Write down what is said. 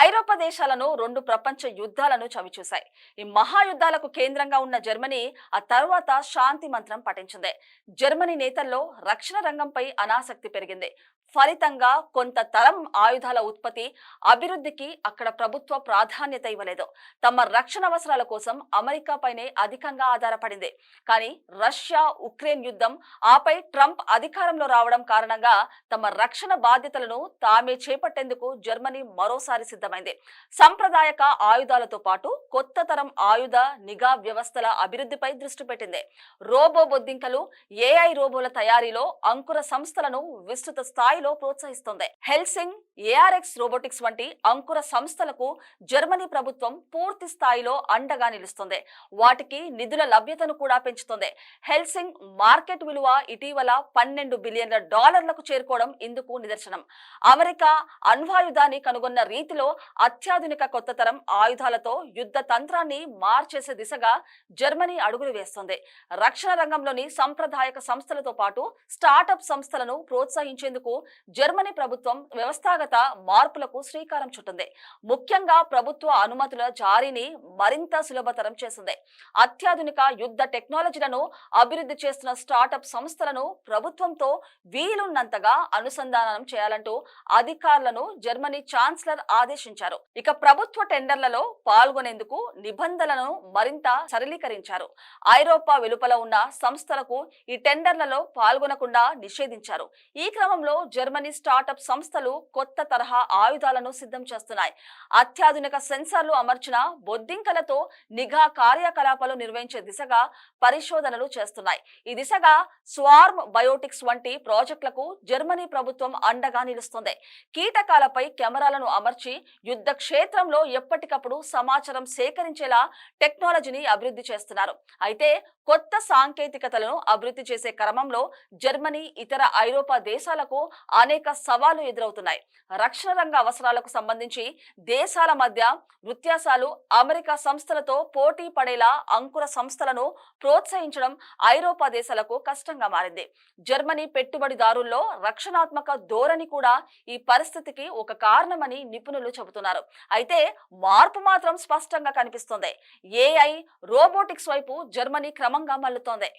ఐరోపా దేశాలను రెండు ప్రపంచ యుద్ధాలను చవిచూశాయి. ఈ మహాయుద్ధాలకు కేంద్రంగా ఉన్న జర్మనీ ఆ తర్వాత శాంతి మంత్రం పఠించింది. జర్మనీ నేతల్లో రక్షణ రంగంపై అనాసక్తి పెరిగింది. ఫలితంగా కొంత తరం ఆయుధాల ఉత్పత్తి అభివృద్ధికి అక్కడ ప్రభుత్వ ప్రాధాన్యత ఇవ్వలేదు. తమ రక్షణ అవసరాల కోసం అమెరికాపైనే అధికంగా ఆధారపడింది. కానీ రష్యా ఉక్రెయిన్ యుద్ధం ఆపై ట్రంప్ అధికారంలో రావడం కారణంగా తమ రక్షణ బాధ్యతలను తామే చేపట్టేందుకు జర్మనీ మరోసారి సిద్ధమైంది. సంప్రదాయక ఆయుధాలతో పాటు కొత్త తరం ఆయుధ నిఘా వ్యవస్థల అభివృద్ధిపై దృష్టి పెట్టింది. రోబో బొద్దింకలు ఏఐ రోబోల తయారీలో అంకుర సంస్థలను విస్తృత స్థాయి స్థాయిలో ప్రోత్సహిస్తోంది. హెల్సింగ్ ఏఆర్ఎక్స్ రోబోటిక్స్ వంటి అంకుర సంస్థలకు జర్మనీ ప్రభుత్వం పూర్తి స్థాయిలో అండగా నిలుస్తుంది. వాటికి నిధుల లభ్యతను కూడా పెంచుతుంది. హెల్సింగ్ మార్కెట్ విలువ ఇటీవల పన్నెండు బిలియన్ల డాలర్లకు చేరుకోవడం ఇందుకు నిదర్శనం. అమెరికా అణ్వాయుధాన్ని కనుగొన్న రీతిలో అత్యాధునిక కొత్త తరం ఆయుధాలతో యుద్ధ తంత్రాన్ని మార్చేసే దిశగా జర్మనీ అడుగులు వేస్తుంది. రక్షణ రంగంలోని సంప్రదాయక సంస్థలతో పాటు స్టార్టప్ సంస్థలను ప్రోత్సహించేందుకు జర్మనీ ప్రభుత్వం వ్యవస్థాగత మార్పులకు శ్రీకారం చుట్టింది. ముఖ్యంగా ప్రభుత్వ అనుమతుల జారీని మరింత సులభతరం చేసింది. అత్యాధునిక యుద్ధ టెక్నాలజీలను అభివృద్ధి చేస్తున్న స్టార్టప్ సంస్థలను ప్రభుత్వంతో వీలున్నంతగా అనుసంధానం చేయాలంటూ అధికారులను జర్మనీ ఛాన్సలర్ ఆదేశించారు. ఇక ప్రభుత్వ టెండర్లలో పాల్గొనేందుకు నిబంధనలను మరింత సరళీకరించారు. ఐరోపా వెలుపల ఉన్న సంస్థలకు ఈ టెండర్లలో పాల్గొనకుండా నిషేధించారు. ఈ క్రమంలో జర్మనీ స్టార్టప్ సంస్థలు కొత్త తరహా ఆయుధాలను సిద్ధం చేస్తున్నాయి. అత్యాధునిక సెన్సార్లు అమర్చిన బొద్దింకలతో నిఘా కార్యకలాపాలు నిర్వహించే దిశగా పరిశోధనలు చేస్తున్నాయి. ఈ దిశగా స్వార్మ్ బయోటిక్స్ వంటి ప్రాజెక్టులకు జర్మనీ ప్రభుత్వం అండగా నిలుస్తుంది. కీటకాలపై కెమెరాలను అమర్చి యుద్ధ క్షేత్రంలో ఎప్పటికప్పుడు సమాచారం సేకరించేలా టెక్నాలజీని అభివృద్ధి చేస్తున్నారు. అయితే కొత్త సాంకేతికతలను అభివృద్ధి చేసే క్రమంలో జర్మనీ ఇతర ఐరోపా దేశాలకు అనేక సవాళ్ళు ఎదురవుతున్నాయి. రక్షణ రంగ అవసరాలకు సంబంధించి దేశాల మధ్య వ్యత్యాసాలు అమెరికా సంస్థలతో పోటీ పడేలా అంకుర సంస్థలను ప్రోత్సహించడం ఐరోపా దేశాలకు కష్టంగా మారింది. జర్మనీ పెట్టుబడిదారుల్లో రక్షణాత్మక ధోరణి కూడా ఈ పరిస్థితికి ఒక కారణమని నిపుణులు చెబుతున్నారు. అయితే మార్పు మాత్రం స్పష్టంగా కనిపిస్తోంది. ఏఐ రోబోటిక్స్ వైపు జర్మనీ క్రమంగా మల్లుతోంది